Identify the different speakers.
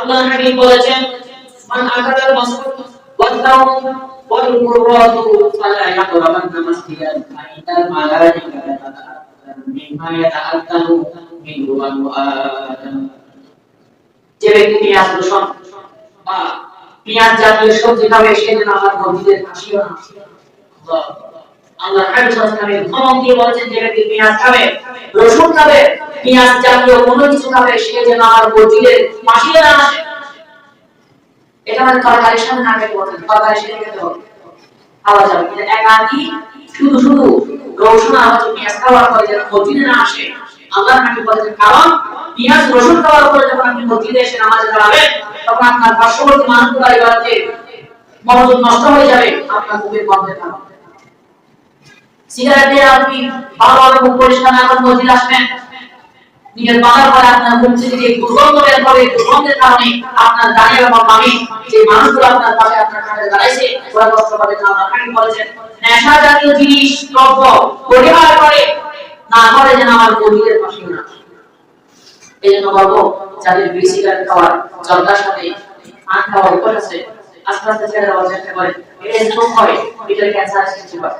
Speaker 1: আল্লাহ হাবিব বলেছেন মান আকাদাল মাসুদ ওয়াদাউ ওয়াল মুরাদু ফালা ইয়াকরাবান মাসজিদান ফাইনাল কাদাতা মিম্মা মুআদাম যে ব্যক্তি বা জাতীয় সবজি খাবে আমার না আল্লাহ হাবিব সাল্লাল্লাহু আলাইহি ওয়াসাল্লাম দিয়ে বলেছেন যে ব্যক্তি পেঁয়াজ খাবে রসুন খাবে পেঁয়াজ জাতীয় কোনো কিছু খাবে সে যেন আমার মসজিদের পাশে না আসে এটা মানে তরকারির সাথে না খেতে বলতেন তরকারির সাথে খেতে হবে। খাওয়া যাবে, কিন্তু শুধু শুধু রসুন হচ্ছে পেঁয়াজ খাওয়ার পরে যেন মসজিদে না আসে, আল্লাহ নাকি বলেছেন কারণ পেঁয়াজ, রসুন খাওয়ার পরে যখন আপনি মসজিদে এসে নামাজে দাঁড়াবেন, তখন আপনার পার্শ্ববর্তী মানুষগুলো ইবাদতে মনোযোগ নষ্ট হয়ে যাবে, আপনার মুখের গন্ধে সিগারেট দিয়ে আপনি ভালোভাবে মুখ পরিষ্কার না করে মসজিদে আসবেন নিজের পাতার পরে আপনার থেকে যে দুর্গন্ধের কারণে আপনার মামি যে মানুষগুলো আপনার পাশে আপনার দাঁড়াইছে, ওরা কষ্ট বলেছেন নেশা জাতীয় জিনিস করে, না করে যেন আমার পাশে না। এই জন্য বলব, যাদের বিড়ি সিগারেট খাওয়ার জলদার সাথে পান খাওয়ার উপর আছে, আস্তে আস্তে ছেড়ে দেওয়ার চেষ্টা করে, এটা হয় এটা ক্যান্সার সৃষ্টি হয়।